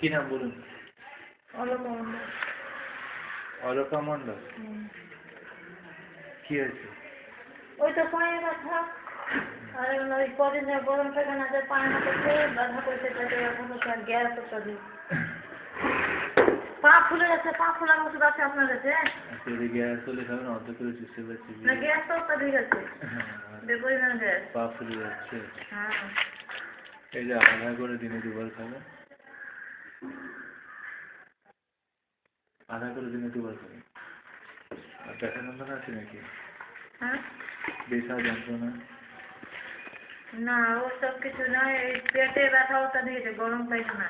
কি নাম বলুন? অলকা মণ্ডল। অলকা মণ্ডল। কি হয়েছে? ওই তো পায়ে ব্যথা। আর ওই কদিন গরম থেকে না যে পায়ে হাতে ব্যথা করছে পেটে ব্যথা করছে আর গ্যাস অত্যাধিক পা ফুলে যাচ্ছে পা ফোলার ওষুধ আছে আপনার কাছে আচ্ছা এই গ্যাস হলে খাবেন অর্ধেক করে চুষতে পারছি না গ্যাস তো অত্যাধিক আছে বেপরিমাণ গ্যাস। পা ফুলে যাচ্ছে। হ্যাঁ। এই যে আধা করে দিনে দুবার খাবেন। আধা করে দিনে দুবার খাবেন আর ব্যথা যন্ত্রণা আছে নাকি? হ্যাঁ? বেসা যন্ত্রণা না? ওসব কিছু নয় এই পেটে ব্যথা অত্যাধিক আছে গরম পায়খানা।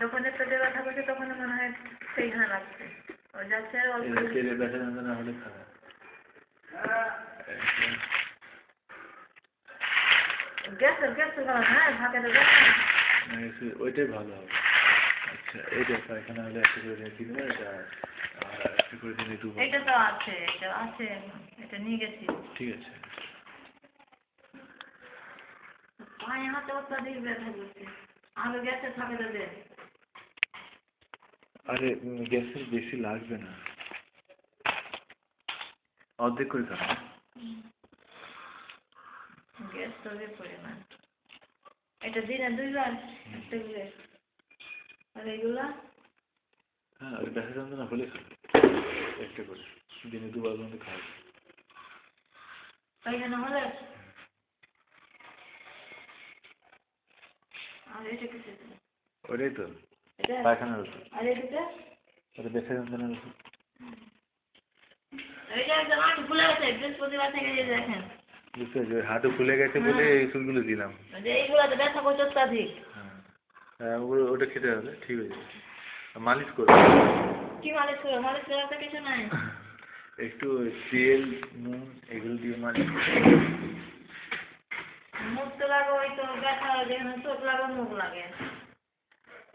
যখন পেটে ব্যথা করছে তখন মনে হয় সেইখানে লাগছে। ও যাচ্ছে আর অল্প পেটে ব্যথা যন্ত্রণা হলে খাবেন গ্যাস গ্যাস গরম হ্যাঁ তো গ্যাস ওইটাই ভালো হবে। আচ্ছা এইটা পায়খানা হলে একটা করে রেখে দেবো এটা আর একটা করে দিনে দুবার এটা তো আছে এটা আছে এটা নিয়ে গেছি। ঠিক আছে। পায়ে হাতে অত্যাধিক ব্যথা করছে। আগে গ্যাসে থাকে তো দেন আরে গ্যাসের বেশি লাগবে না। অর্ধেক করে খাবেন গ্যাস তো পরিমাণ এটা দিনে দুইবার একটা করে। আর এগুলা? হ্যাঁ ওই ব্যথা যন্ত্রণা হলে একটা করে। দিনে দুবার পর্যন্ত খাবে। পায়খানা হলে? আর এটা কিছু ওটাই তো। এটা? পায়খানার ওষুধ। আর এটা ওটা ব্যথা যন্ত্রণার ওষুধ। একদম আট ফুলে গেছে বৃহস্পতিবার থেকে দেখেন। বুঝতে পেরেছি হাঁটু ফুলে গেছে বলে এই ওষুধগুলো দিলাম। যে এইগুলাতে ব্যথা করছে অত্যাধিক। হ্যাঁ হ্যাঁ, ওটা খেতে হবে ঠিক আছে। মালিশ করো। কি মালিশ করে মালিশ করার তো কিছু নাই। একটু তেল নুন এগুলো দিয়ে মালিশ করো। মুখ তো লাগে ওই তো ব্যথা যেখানে চোখ লাগে মুখ লাগে।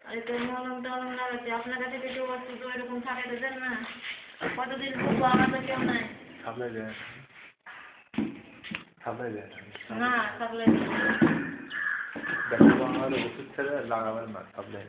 আর তো মলম টলম লাগাচ্ছে আপনার কাছে কিছু তো এরকম থাকে তো দেন না। কতদিন ভুগবো আমার তো কেউ নাই। সাপ্লাই দেয় সাপ্লাই দেয় না থাকলে ব্যথা কম হলে ওষুধ ছেড়ে লাগাবেন না সাপ্লাই